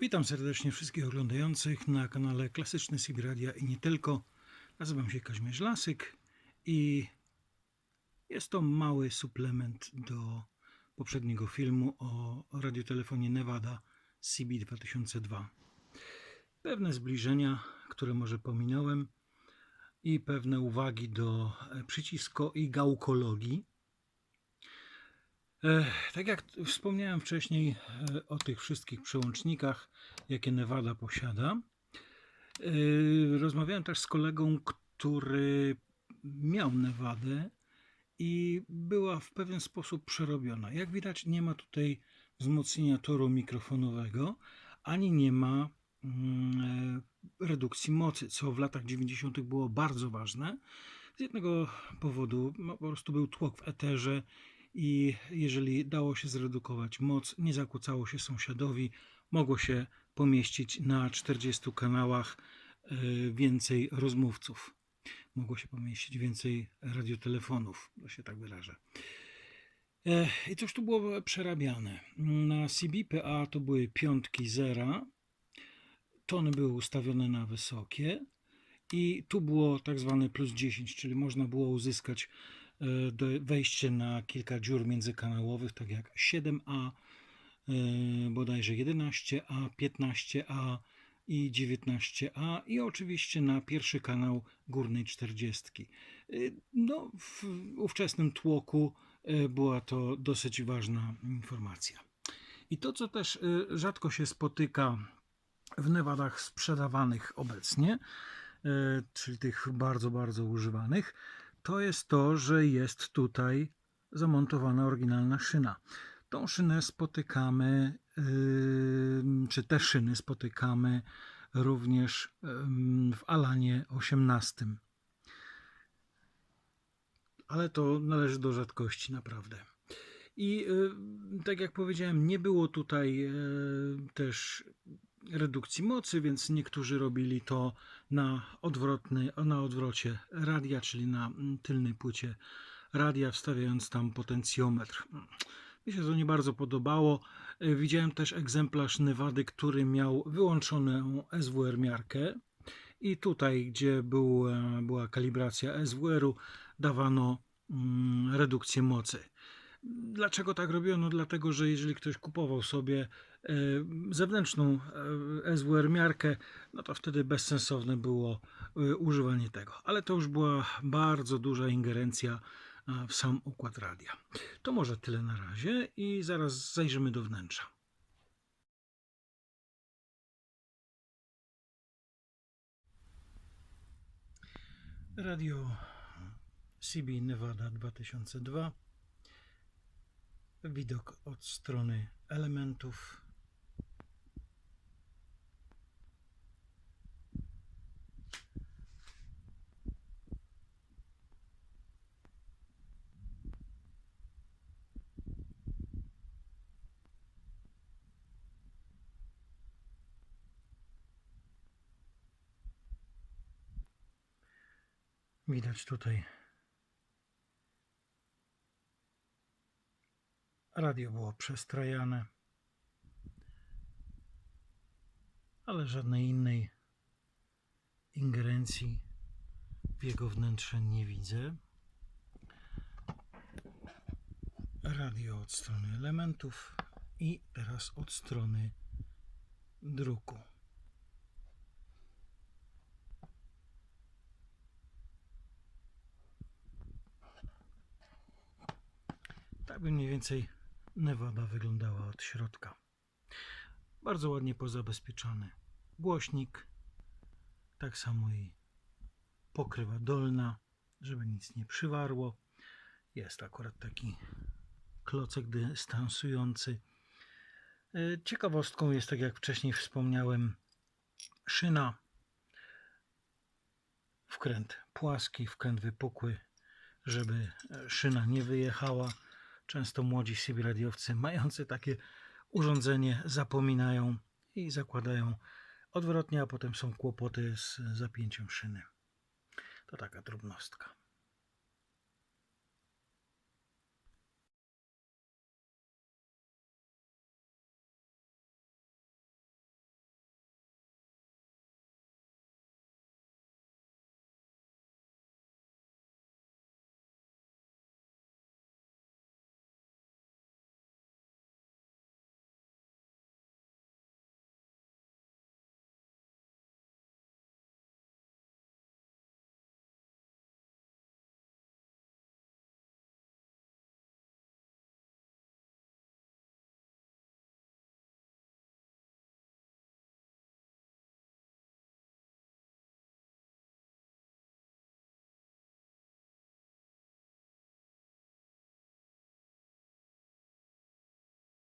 Witam serdecznie wszystkich oglądających na kanale Klasyczne CB Radia i nie tylko. Nazywam się Kazimierz Lasyk i jest to mały suplement do poprzedniego filmu o radiotelefonie Nevada CB 2002. Pewne zbliżenia, które może pominąłem i pewne uwagi do przycisko i gałkologii. Tak jak wspomniałem wcześniej e, o tych wszystkich przełącznikach, jakie Nevada posiada, e, rozmawiałem też z kolegą, który miał Nevadę i była w pewien sposób przerobiona. Jak widać, nie ma tutaj wzmocnienia toru mikrofonowego, ani nie ma mm, e, redukcji mocy, co w latach 90. było bardzo ważne. Z jednego powodu, no, po prostu był tłok w eterze i jeżeli dało się zredukować moc, nie zakłócało się sąsiadowi, mogło się pomieścić na 40 kanałach e, więcej rozmówców. Mogło się pomieścić więcej radiotelefonów, to się tak wyrażę. E, I cóż tu było przerabiane? Na CBPA to były piątki zera, tony były ustawione na wysokie i tu było tak zwane plus 10, czyli można było uzyskać wejście na kilka dziur międzykanałowych, tak jak 7A, e, bodajże 11A, 15A i 19A i oczywiście na pierwszy kanał górnej 40. E, No, w ówczesnym tłoku e, była to dosyć ważna informacja. I to, co też e, rzadko się spotyka w Newadach sprzedawanych obecnie, e, czyli tych bardzo, bardzo używanych, to jest to, że jest tutaj zamontowana oryginalna szyna. Tą szynę spotykamy, ym, czy te szyny spotykamy również ym, w Alanie 18. Ale to należy do rzadkości, naprawdę. I y, tak jak powiedziałem, nie było tutaj też redukcji mocy, więc niektórzy robili to na, odwrotny, na odwrocie radia, czyli na mm, tylnej płycie radia, wstawiając tam potencjometr. Mi się to nie bardzo podobało. Y, Widziałem też egzemplarz Nevady, który miał wyłączoną SWR miarkę. I tutaj, gdzie był, e, była kalibracja SWR-u, dawano mm, redukcję mocy. Dlaczego tak robiono? Dlatego, że jeżeli ktoś kupował sobie e, zewnętrzną e, SWR miarkę, no to wtedy bezsensowne było e, używanie tego. Ale to już była bardzo duża ingerencja w sam układ radia. To może tyle na razie i zaraz zajrzymy do wnętrza. Radio CB Nevada 2002 widok od strony elementów. Widać tutaj Radio było przestrajane, ale żadnej innej ingerencji w jego wnętrze nie widzę. Radio od strony elementów i teraz od strony druku. Tak by mniej więcej Nevada wyglądała od środka. Bardzo ładnie pozabezpieczony głośnik, tak samo i pokrywa dolna, żeby nic nie przywarło. Jest akurat taki klocek dystansujący. E, Ciekawostką jest, tak jak wcześniej wspomniałem, szyna, wkręt płaski, wkręt wypukły, żeby szyna nie wyjechała. Często młodzi sobie radiowcy mający takie urządzenie zapominają i zakładają odwrotnie, a potem są kłopoty z zapięciem szyny. To taka drobnostka.